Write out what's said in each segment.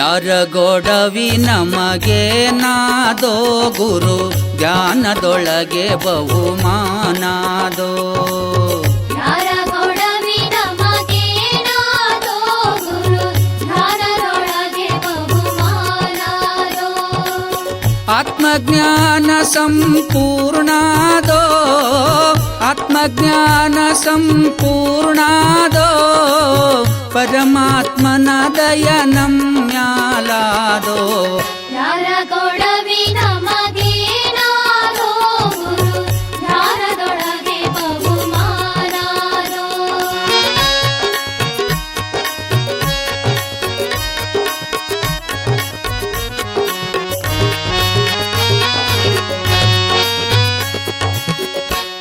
ಯಾರ ಗೊಡವಿ ನಮಗೆ ನಾದೋ ಗುರು ಧ್ಯಾನದೊಳಗೆ ಬಹುಮಾನಾದೋ. ಯಾರ ಕೊಡವಿ ನಮಗೇನಾದೋ ಗುರು ಧ್ಯಾನದೊಳಗೆ ಬಹುಮಾನಾದೋ. ಆತ್ಮಜ್ಞಾನ ಸಂಪೂರ್ಣಾದೋ ಆತ್ಮಜ್ಞಾನ ಸಂಪೂರ್ಣಾದೋ. ಪರಮಾತ್ಮನ ದಯ ನಮ್ಯಾಲಾದೋ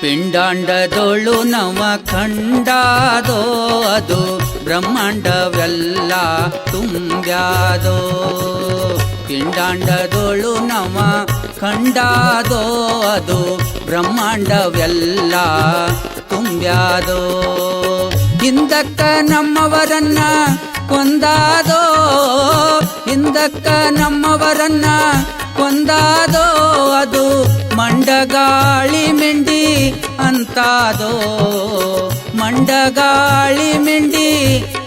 ಪಿಂಡಾಂಡದೊಳು ನವ ಖಂಡಾದೋ ಅದು ಬ್ರಹ್ಮಾಂಡವೆಲ್ಲ ತುಂಬ್ಯಾದೋ ಪಿಂಡಾಂಡದೊಳು ನವ ಖಂಡಾದೋ ಅದು ಬ್ರಹ್ಮಾಂಡವೆಲ್ಲ ತುಂಬ್ಯಾದೋ ಹಿಂದಕ್ಕ ನಮ್ಮವರನ್ನ ಕೊಂದಾದೋ ಹಿಂದಕ್ಕ ನಮ್ಮವರನ್ನ ಕೊಂದಾದೋ ಅದು ಮಂಡಗಾಳಿ ಮಿಂಡಿ ಅಂತಾದೋ ಮಂಡಗಾಳಿ ಮಿಂಡಿ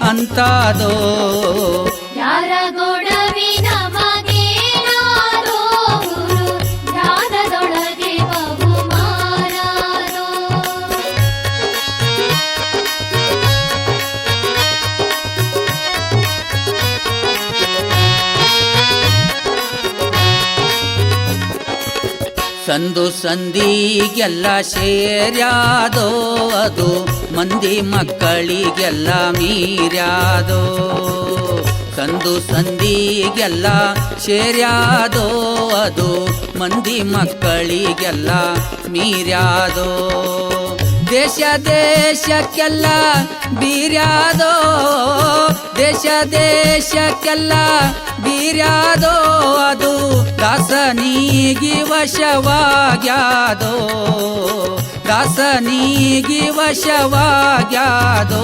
ಅಂತಾದೋ. ಯಾರ ಕೊಡವಿ ಸಂದು ಸಂದಿಗೆಲ್ಲ ಶೇರ್ಯಾದೋ ಅದು, ಮಂದಿ ಮಕ್ಕಳಿಗೆಲ್ಲ ಮೀರ್ಯಾದೋ. ಸಂದು ಸಂದಿಗೆಲ್ಲ ಶೇರ್ಯಾದೋ ಅದು, ಮಂದಿ ಮಕ್ಕಳಿಗೆಲ್ಲ ಮೀರ್ಯಾದೋ. ದೇಶ ದೇಶಕ್ಕೆಲ್ಲ ಬೀರ್ಯಾದೋ, ದೇಶ ದೇಶಕ್ಕೆಲ್ಲ ಬೀರ್ಯಾದೋ ಅದು ದಾಸನಿಗಿ ವಶವಾಗ್ಯಾದೋ ದಾಸನೀಗಿ ವಶವಾಗ್ಯಾದೋ.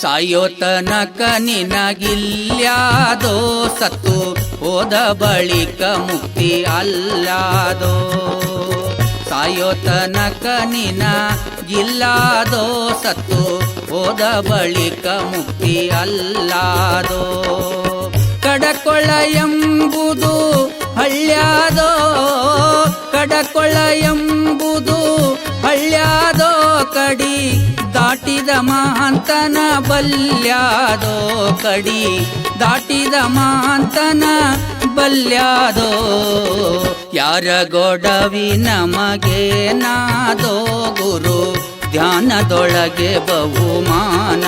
ಸಾಯೋ ನಿನಗಿಲ್ಲಾದೋ ಸತ್ತು ಹೋದ ಬಳಿಕ ಮುಕ್ತಿ ಅಲ್ಲಾದೋ. ಸಾಯೋತನಕ ನಿನಗಿಲ್ಲಾದೋ ಸತ್ತು ಹೋದ ಬಳಿಕ ಮುಕ್ತಿ ಅಲ್ಲಾದೋ. ಕಡಕೊಳ ಎಂಬುದು ಹಳ್ಳ್ಯಾದೋ ಕಡಕೊಳ ಎಂಬುದು ಹಳ್ಳ್ಯಾದೋ, ಕಡಿ ದಾಟಿದ ಮಹಾಂತನ ಬಲ್ಯಾದೋ, ಕಡಿ ದಾಟಿದ ಮಹಾಂತನ ಬಲ್ಯಾದೋ, ಯಾರ ಗೊಡವಿ ನಮಗೆ ನಾದೋ ಗುರು ಧ್ಯಾನದೊಳಗೆ ಬಹುಮಾನಾದೋ